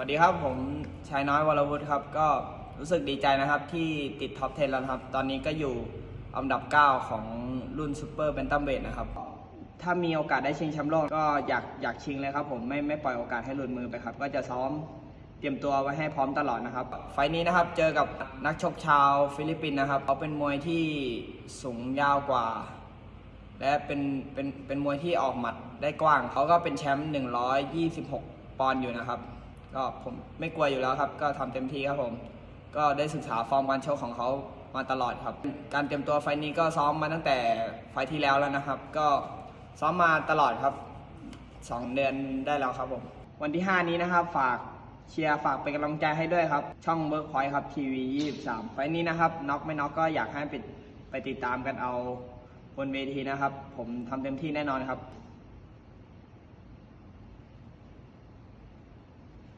วัสดีครับผมชายน้อยวรวุฒิครับ ก็รู้สึกดีใจนะครับที่ติดท็อป 10 แล้วครับ ตอนนี้ก็อยู่อันดับ 9 ของรุ่นซูเปอร์เบนตัมเวทนะครับ ถ้ามีโอกาสได้ชิงแชมป์โลกก็อยากอยากชิงเลยครับผมไม่ไม่ปล่อยโอกาสให้หลุดมือไปครับ ก็จะซ้อมเตรียมตัวไว้ให้พร้อมตลอดนะครับ ไฟล์นี้นะครับเจอกับนักชกชาวฟิลิปปินส์นะครับเขาเป็นมวยที่สูงยาวกว่า และเป็นเป็นเป็นมวยที่ออกหมัดได้กว้าง เขาก็เป็นแชมป์126 ปอนด์อยู่นะครับ ก็ผมไม่กลัวอยู่แล้วครับ ก็ทำเต็มที่ครับผม ก็ได้ศึกษาฟอร์มการชกของเขามาตลอดครับ การเตรียมตัวไฟนี้ก็ซ้อมมาตั้งแต่ไฟที่แล้วแล้วนะครับ ก็ซ้อมมาตลอดครับ 2 เดือนได้แล้วครับผม วันที่ 5 นี้นะครับ ฝากเชียร์ฝากเป็นกำลังใจให้ด้วยครับ ช่องเบิร์กพอยต์ครับทีวี23 ไฟนี้นะครับน็อกไม่น็อกก็อยากให้ไปไปติดตามกันเอาบนเวทีนะครับ ผมทำเต็มที่แน่นอนครับ